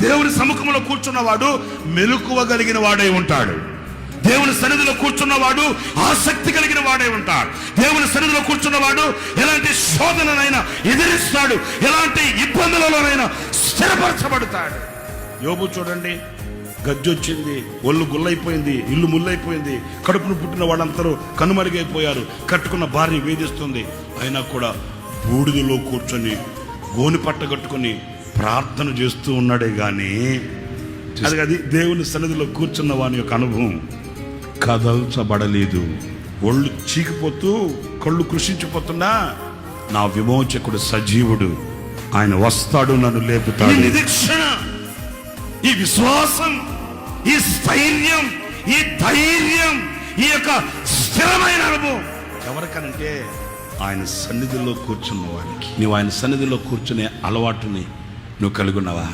దేవుని సముఖంలో కూర్చున్నవాడు మెలకువగలిగిన వాడై ఉంటాడు. దేవుని సన్నిధిలో కూర్చున్నవాడు ఆసక్తి కలిగిన వాడై ఉంటాడు. దేవుని సన్నిధిలో కూర్చున్నవాడు ఎలాంటి శోధననైనా ఎదిరిస్తాడు. ఎలాంటి ఇబ్బందులలోనైనా స్థిరపరచబడతాడు. యోబు చూడండి గజ్జొచ్చింది ఒళ్ళు గుల్లైపోయింది ఇల్లు ముల్లైపోయింది. కడుపును పుట్టిన వాళ్ళందరూ కనుమరుగైపోయారు. కట్టుకున్న భార్య వేధిస్తుంది. అయినా కూడా బూడిదలో కూర్చొని గోని పట్ట కట్టుకొని ప్రార్థన చేస్తూ ఉన్నాడే గాని అది అది దేవుని సన్నిధిలో కూర్చున్న వాని యొక్క అనుభవం. కదల్చబడలేదు. ఒళ్ళు చీకిపోతూ కళ్ళు కృషించిపోతున్నా నా విమోచకుడు సజీవుడు. ఆయన వస్తాడు నన్ను లేపుతాడు. నిరీక్షణ ఈ విశ్వాసం ఈ స్థైర్యం ఈ ధైర్యం ఈ యొక్క స్థిరమైన అనుభవం. ఎవరికనంటే ఆయన సన్నిధిలో కూర్చున్న వారికి. నువ్వు ఆయన సన్నిధిలో కూర్చునే అలవాటుని నువ్వు కలుగున్నావా?